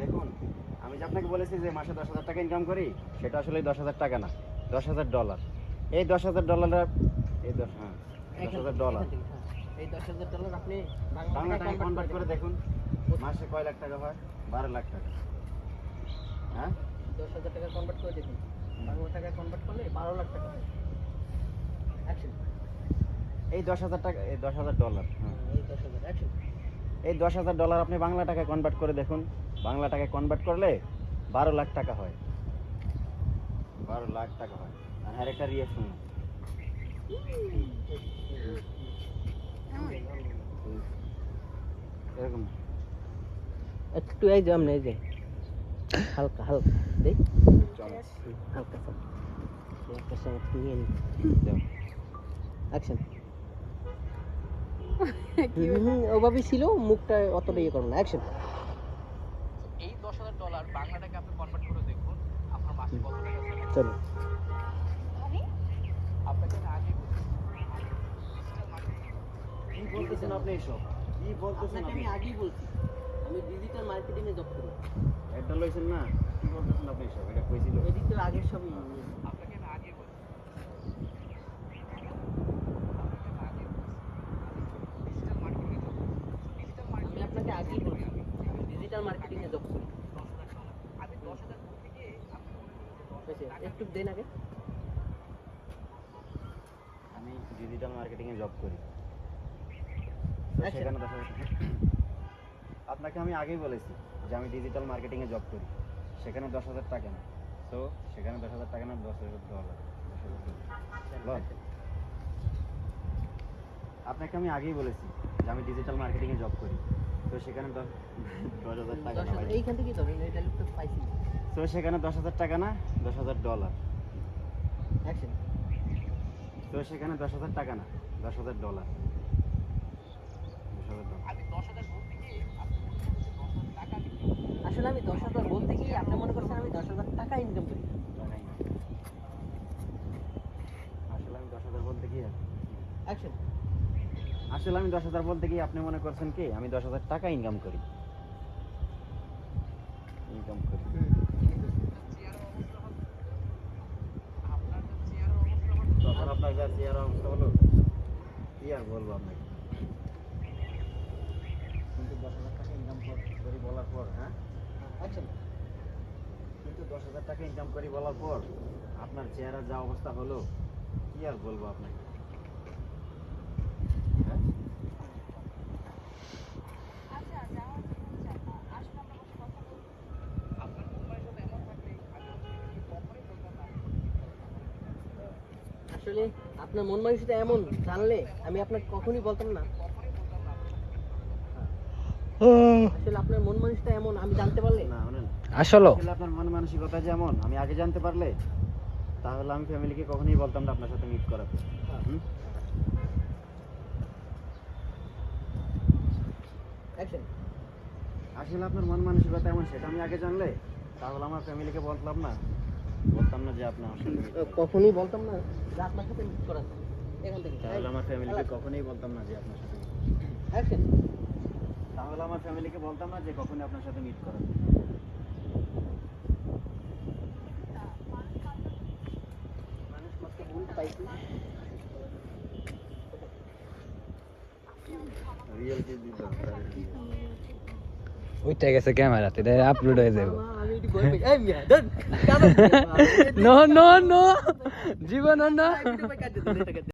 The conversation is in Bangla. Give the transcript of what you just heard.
দেখুন আমি যে আপনাকে বলেছি যে মাসে দশ হাজার টাকা ইনকাম করি সেটা আসলে দশ হাজার টাকা না দশ হাজার ডলার এই দশ হাজার ডলার এই দশ হ্যাঁ দশ হাজার ডলার এই দশ হাজার ডলার আপনি বাংলা টাকা কনভার্ট করে দেখুন মাসে কয় লাখ টাকা হয়? বারো লাখ টাকা। হ্যাঁ? দশ হাজার টাকা কনভার্ট করে দেখুন। বাংলা টাকা কনভার্ট করলে বারো লাখ টাকা হয়। এই দশ হাজার টাকা এই দশ হাজার ডলার হ্যাঁ। এই দশ হাজার। অ্যাকশন এই দশ হাজার ডলার আপনি বাংলা টাকায় কনভার্ট করে দেখুন। বাংলা টাকায় কনভার্ট করলে বারো লাখ টাকা হয়। বারো লাখ টাকা হয়। আর হ্যাঁ একটা রিয়াকশন এরকম। একটু এই যে এই যে হালকা হালকা দেই। চলো। হালকা একটা সময় নিয়ে নি। অ্যাকশন ওভাবে ছিল মুখটা অতটা ইয়ে করো না অ্যাকশন এই দশ হাজার ডলার বাংলা টাকা আপনি কনভার্ট করে দেখুন আপনার মাসে কত টাকা চলো আপনাকে আগে কি বলতেছেন আপনি এইসব কি বলতেছেন আপনি? আগেই বলছি আমি ডিজিটাল মার্কেটিং এ জব করি। এটা লইছেন না? কি বলতেছেন আপনি এইসব এটা কইছিল। এদিক তো আগের সবই। আপনাকে আমি আগে বলছি আমি আপনাকে আগেই বলছি ডিজিটাল মার্কেটিং এ জব করি? একটু দেন আগে। আমি ডিজিটাল মার্কেটিং এ জব করি। আচ্ছা। সেখানে আপনাকে আমি আগেই বলেছি যে আমি ডিজিটাল মার্কেটিং এ জব করি। সেখানে দশ হাজার টাকা না তো সেখানে দশ হাজার টাকা না দশ হাজার ডলার। আপনাকে আমি আগেই বলেছি যে আমি ডিজিটাল মার্কেটিং এ জব করি। তো সেখানে দশ দশ হাজার টাকা এইখান ডায়লগটা পাইছি তো সেখানে দশ হাজার টাকা না দশ হাজার ডলার অ্যাকশন তো সেখানে দশ হাজার টাকা না দশ হাজার ডলার মনে আসলে আমি দশ হাজার বলতে গিয়ে আপনি মনে করছেন আমি দশ হাজার টাকা ইনকাম করি। আসলে আমি দশ হাজার বলতে কি অ্যাকশন আসলে আমি দশ হাজার বলতে গিয়ে আপনি মনে করছেন কি? আমি দশ হাজার টাকা ইনকাম করি। ইনকাম করি। তখন আপনার যা চেয়ার অবস্থা হলো কি আর বলব আপনাকে? কিন্তু দশ হাজার টাকা ইনকাম করি বলার পর হ্যাঁ? অ্যাকশন কিন্তু দশ হাজার টাকা ইনকাম করি বলার পর আপনার চেহারার যা অবস্থা হলো কি আর বলব আপনাকে হ্যাঁ? আপনার মন মানসিকতা এমন থাকলে আমি হচ্ছে কখনোই বলতাম না আসলে আপনার মন মানসিকতা এমন জানলে আমি আপনাকে কখনই বলতাম না। আসলে আপনার মন মানসিকতা এমন আমি জানতে পারলে? না আসলে? আসলে আপনার মন মানসিকতা যেমন আমি আগে জানতে পারলে তাহলে আমি ফ্যামিলিকে কখনোই বলতাম না আপনার সাথে মিট করাতে। আসলে আপনার মন মানসিকতা এমন সেটা আমি আগে জানলে তাহলে আমার ফ্যামিলিকে বলতাম না। বলতাম না যে আপনি আমার সাথে meet করবেন। কখনোই বলতাম না। যে আপনার সাথে মিট করা এখান থেকে। তাহলে আমার ফ্যামিলিকে কখনোই বলতাম না যে আপনার সাথে অ্যাকশন তাহলে আমার ফ্যামিলিকে বলতাম না যে কখনোই আপনার সাথে মিট ভুল পাইছি রিয়েল কি দিতে উঠে গেছে ক্যামেরাতে আপলোড হয়ে যাবে নো নো নো জীবন না